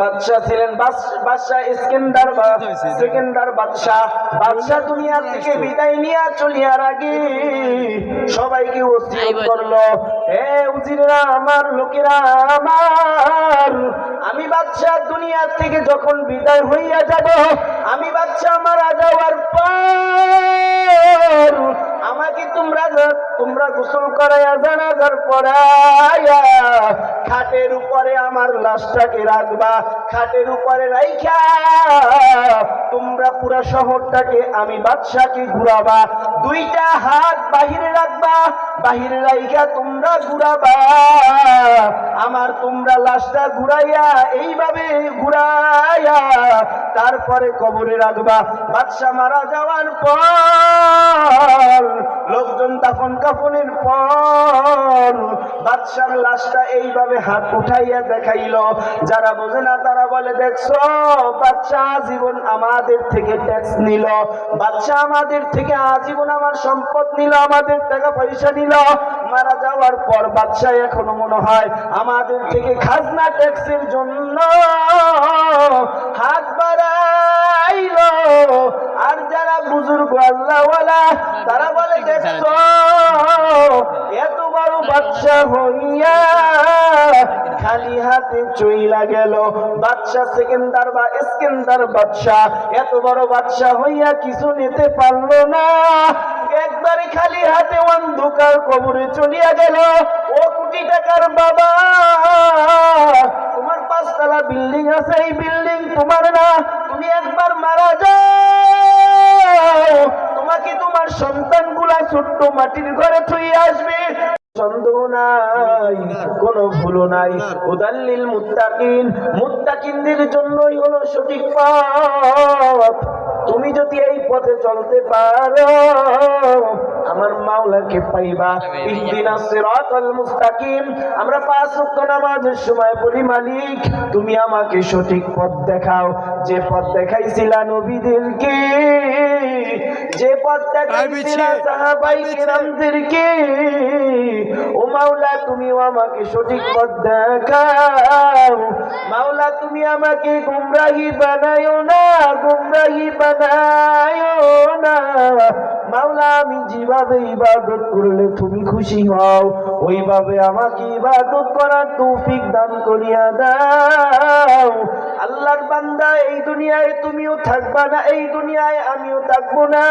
বাদশাহ ছিলেন বাদশাহ ইস্কেন্দার সেকেন্দার বাদশাহ। বাদশাহ দুনিয়া থেকে বিদায় নিয়ে চলিয়ার আগে সবাইকে করল। হে উজিরা আমার লোকেরা আমার আমি বাদশাহ দুনিয়া থেকে যখন বিদায় হইয়া যাব আমি বাদশাহ মারা যাওয়ার পর তোমরা গোসল করাইয়া জানাজার পড়াইয়া খাটের উপরে আমার লাশটাকে রাখবা, খাটের উপরে রাইখা। তোমরা পুরা শহরটাকে আমি বাদশাকে ঘুরাবা, দুইটা হাত বাহিরে রাখবা, বাহিরে রাইখা তোমরা ঘুরাবা। আমার তোমরা লাশটা ঘুরাইয়া এইভাবে ঘুরাইয়া তারপরে কবরে রাখবা। বাদশা মারা যাওয়ার পর, লোকজন দাফন কাফনের পর, বাদশার লাশটা এইভাবে হাত উঠাইয়া দেখাইল। যারা বোঝে না তারা বলে, দেখছ বাচ্চা জীবন আমাদের থেকে ট্যাক্স নিল। বাচ্চা আমাদের থেকে আজীবন আমার সম্পদ নিল, আমাদের টাকা পয়সা নিল। মারা যাওয়ার পর বাচ্চা এখনও মনে হয় আমাদের থেকে খাজনা ট্যাক্সের জন্য হাত বাড়াইল। আর যারা বুজুর্গ আল্লাহওয়ালা, তারা বলে, দেখছ, এত বড় বাচ্চা হইয়া খালি হাতে চইলা গেল। বাচ্চা সেকেন্দার বা স্কেন্দার বাচ্চা এত বড় বাচ্চা হইয়া কিছু নিতে পারল না। একবারে খালি হাতে অন্ধকার কবরে চলিয়া গেল। ও কোটি টাকার বাবা, তোমার পাঁচতলা বিল্ডিং আছে, এই বিল্ডিং তোমার না। তুমি একবার মারা যাও। তোমাকে তোমার সন্তানগুলা ছোট্ট মাটির ঘরে থুই আসবে। সন্দেহ নাই, কোন ভুল নাই। উদাল্লিল মুত্তাকিন, মুত্তাকিনদের জন্যই হলো সঠিক পথ। তুমি যদি এই পথে চলতে পারো আমার মাওলাকে পাইবা। ইহদিনাস সিরাতাল মুস্তাকিম। আমরা পাঁচ ওয়াক্ত নামাজের সময় বলি মালিক তুমি আমাকে সঠিক পথ দেখাও। যে পথ দেখাইছিলা নবীদেরকে যে পথ দেখাইছিলা সাহাবাই কেরামদেরকে ও মাওলা তুমি আমাকে সঠিক পথ দেখাও। মাওলা তুমি আমাকে গুমরাহি বানায়ো না গুমরাহি বানায়ো না। মাওলা, আমি যেভাবে ইবাদত করলে তুমি খুশি হও, ওইভাবে আমাকে ইবাদত করার তৌফিক দান করিয়া দাও। আল্লাহর বান্দা, এই দুনিয়ায় তুমিও থাকবা না, এই দুনিয়ায় আমিও থাকব না।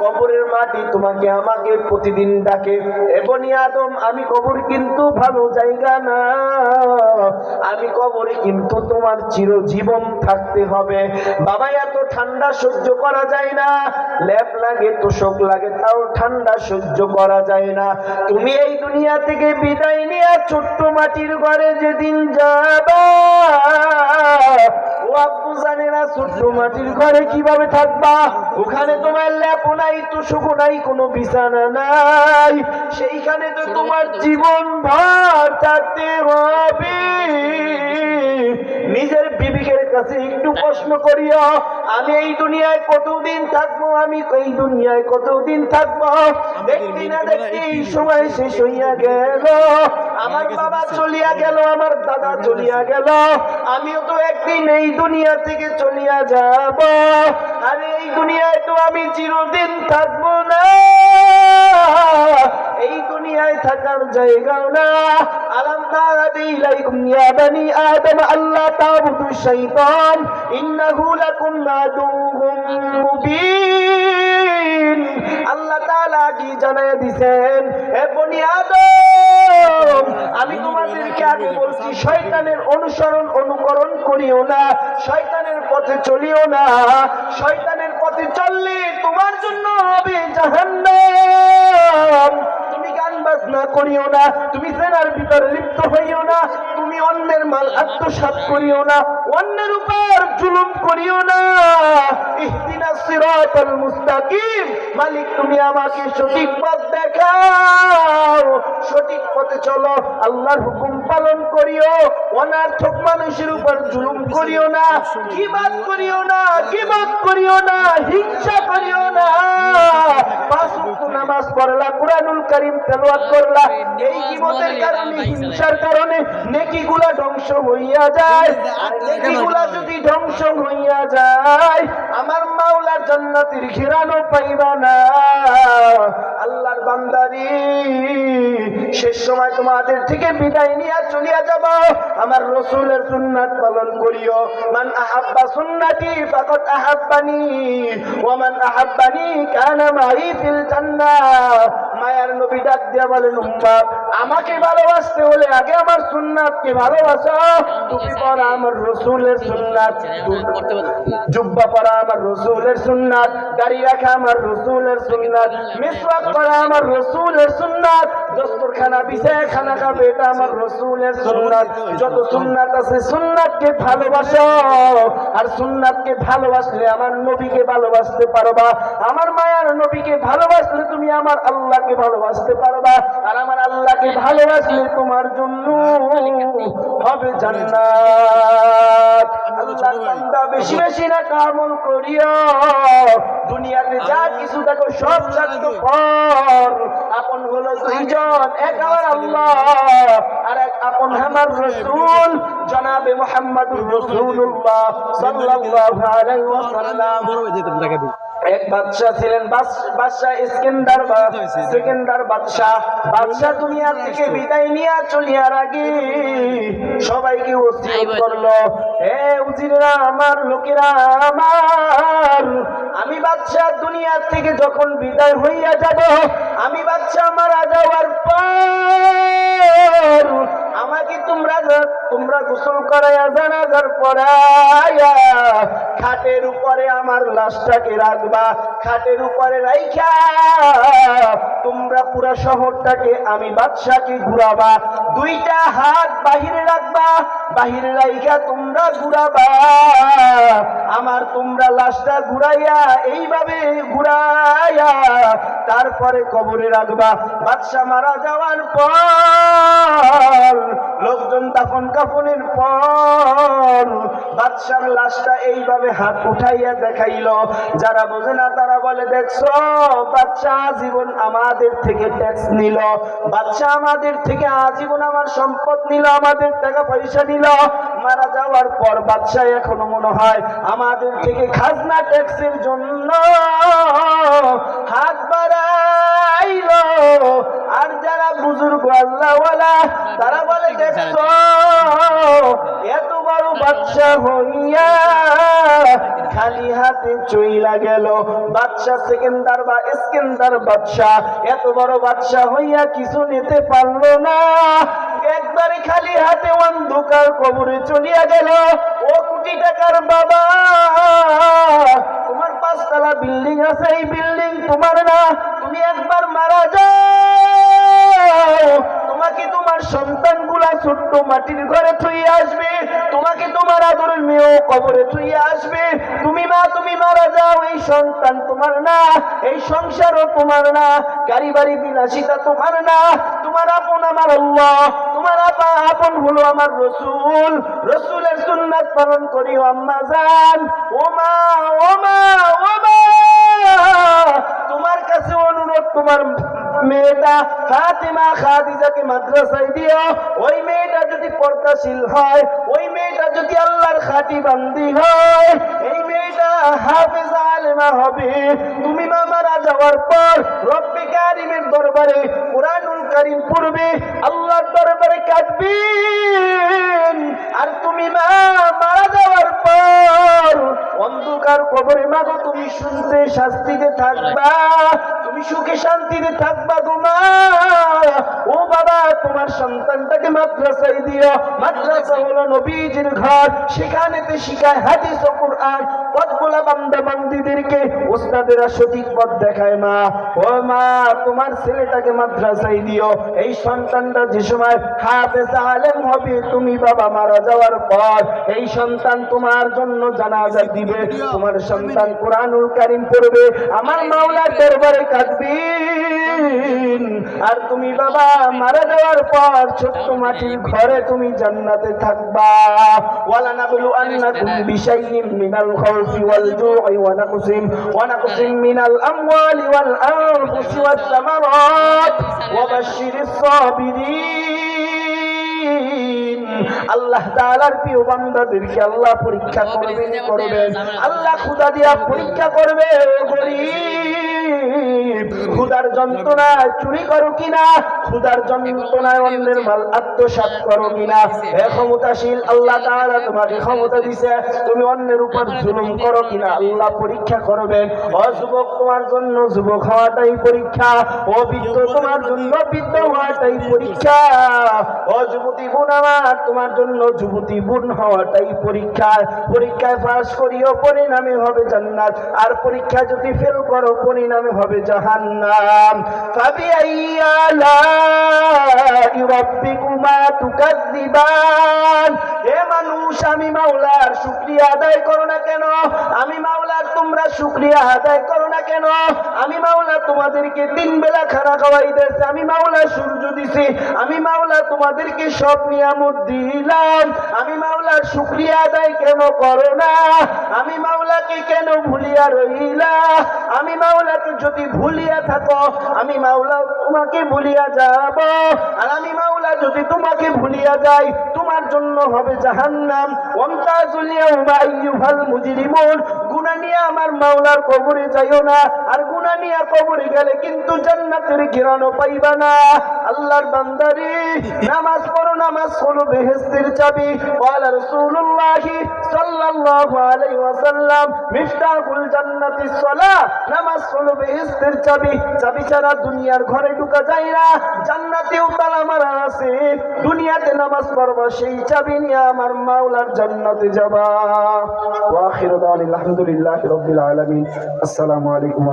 কবরের মাটি তোমাকে আমাকে প্রতিদিন ডাকে। এবনি আদম, আমি কবর কিন্তু ভালো জায়গা না। আমি কবরে কিন্তু তোমার চিরজীবন থাকতে হবে। বাবা, এত ঠান্ডা সহ্য করা যায় না। ল্যাপ লাগে, তোষক লাগে, তাও ঠান্ডা সহ্য করা যায় না। তুমি এই দুনিয়া থেকে বিদায় নিয়ে ছোট্ট মাটির ঘরে যেদিন যাবা ও জানে না ছোট্ট মাটির ঘরে কীভাবে থাকবা? ওখানে তোমার ল্যাপও নাই তোষকও নাই, কোনো বিছানা নাই। সেইখানে তো তোমার জীবন ভর থাকতে হবে। নিজের বিবেকের কাছে একটু প্রশ্ন করিও আমি এই দুনিয়ায় কতদিন থাকব? আমি এই দুনিয়ায় কতদিন থাকব? দেখতে না দেখতে এই সময় শেষ হইয়া গেল। আমার বাবা চলিয়া গেল আমার দাদা চলিয়া গেল। আমিও তো একদিন এই দুনিয়া থেকে চলিয়া যাব। আর এই দুনিয়ায় তো আমি চিরদিন থাকব না। এই দুনিয়ায় থাকার জায়গাও না। আলাম বানি আদম, আল্লাহ আল্লাহ কি জানায় বনি আদম, আমি তোমাদেরকে বলছি, শয়তানের অনুসরণ অনুকরণ করিও না, শয়তানের পথে চলিও না। শয়তানের পথে চললে তোমার জন্য হবে জাহান্নাম। বাজনা করিও না, তুমি সেনার ভিতর লিপ্ত হইও না, তুমি অন্যের মাল আত্মসাত করিও না, অন্যের উপর জুলুম করিও না। মালিক তুমি আমাকে সঠিক পথ দেখাও, সঠিক পথে চলো, আল্লাহর হুকুম পালন করিও অনার্থক মানুষের উপর জুলুম করিও না কিবাদ করিও না কিবাদ করিও না, হিংসা করিও না। নামাজ পড়লা, কোরআনুল করলা, এই কারণে, হিংসার কারণে ধ্বংস হইয়া যায়। আর নেকিগুলা যদি ধ্বংস হইয়া যায়, আমার মাওলার জান্নাতের ঘিরানো পাইবা না। আল্লাহর বান্দারি, শেষ সময় তোমাদের থেকে বিদায় নিয়ে চলিয়া যাব। আমার রসুলের সুন্নাত পালন করিও। মান আহাব্বা সুন্নাতি ফাকত আহাব্বানি, ওয়া মান আহাব্বানি কানা মাই ফিল জান্নাহ। মায়ার নবী ডাক দিয়া বলেন উম্মত আমাকে ভালোবাসতে হলে আগে আমার সুন্নাতকে ভালোবাসো। টুপি পরা আমার রসুলের সুন্নাত। জুব্বা পরা আমার রসুলের সুন্নাত। দাড়ি রাখা আমার রসুলের সুন্নাত। মিসওয়াক করা আমার রসুলের সুন্নাত। দস্তরখানা বিছায় খানা খাবে, এটা আমার রসুলের সুন্নাত। যত সুন্নাত আছে, সুন্নাতকে ভালোবাসো। আর সুন্নাতকে ভালোবাসলে আমার নবীকে ভালোবাসতে পারবা। আমার মায়ার নবীকে ভালোবাসলে তুমি আমার আল্লাহকে ভালোবাসতে পারবা। আর আমার আল্লাহকে ভালোবাসলে তোমার জন্য হবে জান্নাত। বেশি বেশি না করিও। দুনিয়াতে যা কিছু দেখো, সব আপন হলো দুইজন, এক আল্লাহ, আর এক আপন আমার রসুল, জনাবে রসুল্লাহ আলাইহি ওয়াসাল্লাম। এক বাদশাহ ছিলেন বাদশাহ ইস্কেন্দার সেকেন্দার বাদশাহ। বাদশাহ দুনিয়া থেকে বিদায় নিয়ে চলিয়ার আগে সবাইকে করল হে উজিরা আমার লোকেরা আমার আমি বাদশাহ দুনিয়া থেকে যখন বিদায় হইয়া যাব আমি বাদশাহ মারা যাওয়ার পর আমাকে তোমরা তোমরা গোসল করাইয়া জানাজার পড়াইয়া খাটের উপরে আমার লাশটাকে রাখবা খাটের উপরে রাইখা তোমরা পুরা শহরটাকে আমি বাদশাকে ঘুরাবা। দুইটা হাত বাহিরে রাখবা, বাহিরে রাইখা তোমরা ঘুরাবা। আমার তোমরা লাশটা ঘুরাইয়া এইভাবে ঘুরাইয়া তারপরে কবরে রাখবা। বাদশা মারা যাওয়ার পর, লোকজন দাফন কাফনের পর, বাদশার লাশটা এইভাবে হাত উঠাইয়া দেখাইল। যারা বোঝে না তারা বলে, দেখছ বাচ্চা আজীবন আমাদের থেকে ট্যাক্স নিল, বাচ্চা আমাদের থেকে আজীবন আমার সম্পদ নিল, আমাদের টাকা পয়সা নিল। মারা যাওয়ার পর বাচ্চা এখনও মনে হয় আমাদের থেকে খাজনা ট্যাক্সের জন্য হাত বাড়াইল। আর যারা বুজুর্গ আল্লাহওয়ালা, তারা বলে, দেখছ, এত বড় বাচ্চা হইয়া খালি হাতে চইলা গেল। বাচ্চা সেকেন্দার বা স্কেন্দার বাচ্চা এত বড় বাচ্চা হইয়া কিছু নিতে না। একবারে খালি হাতে অন্ধকার কবরে চলিয়া গেল। ও কোটি টাকার বাবা, তোমার পাঁচতলা বিল্ডিং আছে, এই বিল্ডিং তোমার না। তুমি একবার মারা যাও। ছোট্ট মাটির ঘরে থুই আসবে। তোমাকে তোমার আদরের মেয়েও কবরে থুই আসবে। তুমি মা, তুমি মারা যাও এই সন্তান তোমার না, এই সংসারও তোমার না, গাড়ি বাড়ি বিলাসিতা তোমার না। তোমার আপন আমার আল্লাহ, তোমার আপা, আপন হলো আমার রসুল। রসুলের সুন্নাত পালন করিও আম্মা জান। ও মা ও মা ও মা, তোমার কাছে অনুরোধ তোমার মেয়েটা ফাতিমা খাদিজাকে মাদ্রাসায় দিও, ওই মেয়েটা যদি পর্দাশীল হয়, ওই মেয়েটা যদি আল্লাহর খাটি বান্দি হয়, এই মেয়েটা হাফেজ আলেমা হবে। তুমি মা যাওয়ার পর রব্বে কারিমের দরবারে কোরআনুল কারিম পড়বে, আল্লাহর দরবারে কাটবি আর তুমি মা, মারা যাওয়ার পর অন্ধকার কবরে মাগো, তুমি শুনতে শাস্তিতে থাকবা। তুমি সুখে শান্তিতে থাকবা তোমা ও বাবা, তোমার সন্তানটাকে মাদ্রাসায় দিও। মাদ্রাসা হলো নবীজির ঘর। সেখানেতে শিখায় হাদিস ও কোরআন পথগুলা বান্দা বান্দিদেরকে ওস্তাদেরা সঠিক পথ দেখায় মা। ও মা, তোমার ছেলেটাকে মাদ্রাসায় দিও। এই সন্তানটা যে সময় হাফেজ আলেম হবে, তুমি বাবা মারা যাওয়ার পর এই সন্তান তোমার জন্য জানাজা দিবে। তোমার সন্তান কোরআনুল কারিম পড়বে। আমার মাওলার দরবারে কাঁদবি। আর তুমি বাবা মারা যাওয়ার পর ছোট্ট মাটির ঘরে তুমি জান্নাতে থাকবা। ওয়ালা নাবলু আন্নাকুম বিশাইইম মিনাল খাউফি ওয়াল জু'i ওয়া নাকসিম ওয়া নাকসিম মিনাল আমওয়ালি ওয়াল আনফুসি ওয়াস সামারাত ওয়া বাশশিরিস সাবিরিন। আল্লাহ তাআলার প্রিয় বান্দাদেরকে আল্লাহ পরীক্ষা করবেন করবেন। আল্লাহ খুদা দিয়া পরীক্ষা করবে গরিব। খুদার যন্ত্রণা চুরি করো কিনা? খুদার যন্ত্রণায় অন্যের মাল আত্মসাৎ করো কিনা? হে ক্ষমতাশীল আল্লাহ তাআলা তোমাকে ক্ষমতা দিছে। তুমি অন্যের উপর জুলুম করো কিনা? আল্লাহ পরীক্ষা করবেন ও যুবক তোমার জন্য যুবক হওয়াটাই পরীক্ষা। ও বৃদ্ধ তোমার জন্য বৃদ্ধ হওয়াটাই পরীক্ষা। ও যুবতী বোন আমার তোমার জন্য যুবতী বোন হওয়াটাই পরীক্ষা। পরীক্ষায় পাস করিও পরিণামে হবে জান্নাত। আর পরীক্ষা যদি ফেল করো পরিণামে হবে জাহান্নাম। ফাবিআই আলাই রাব্বিকুমা তুকাজ্জিবান হে মানুষ, আমি মাওলার শুকরিয়া আদায় করো না কেন? আমি মাওলার, তোমরা শুকরিয়া আদায় করো না কেন? আমি মাওলা তোমাদেরকে তিন বেলা খানা খাওয়াই দিয়েছে, আমি মাওলা সূর্য দিছি, আমি মাওলা তোমাদেরকে সব নিয়ামত দিলাম। আমি মাওলার শুকরিয়া আদায় কেন করো না? আমি মাওলাকে কেন ভুলিয়া রইলা? আমি মাওলাকে যদি ভুলিয়া থাকো, আমি মাওলা তোমাকে ভুলিয়া মাওলা, যদি তোমাকে ভুলিয়া তোমার জন্য হবে জাহান্নাম। মুজরিমুন। গুনাহ নিয়ে আমার মাওলার কবরে যাইও না। আর গুনাহ নিয়ে কবরে গেলে কিন্তু জান্নাতের ঘিরানো পাইবা না। আল্লাহর বান্দারি, নামাজ পড়ো, নামাজ হলো বেহেশতের চাবি। ওয়ালা রাসূলুল্লাহি ঘরে ঢোকা দুনিয়াতে নামাজ চাবি নিয়ে আমার যাবা। আলাইকুম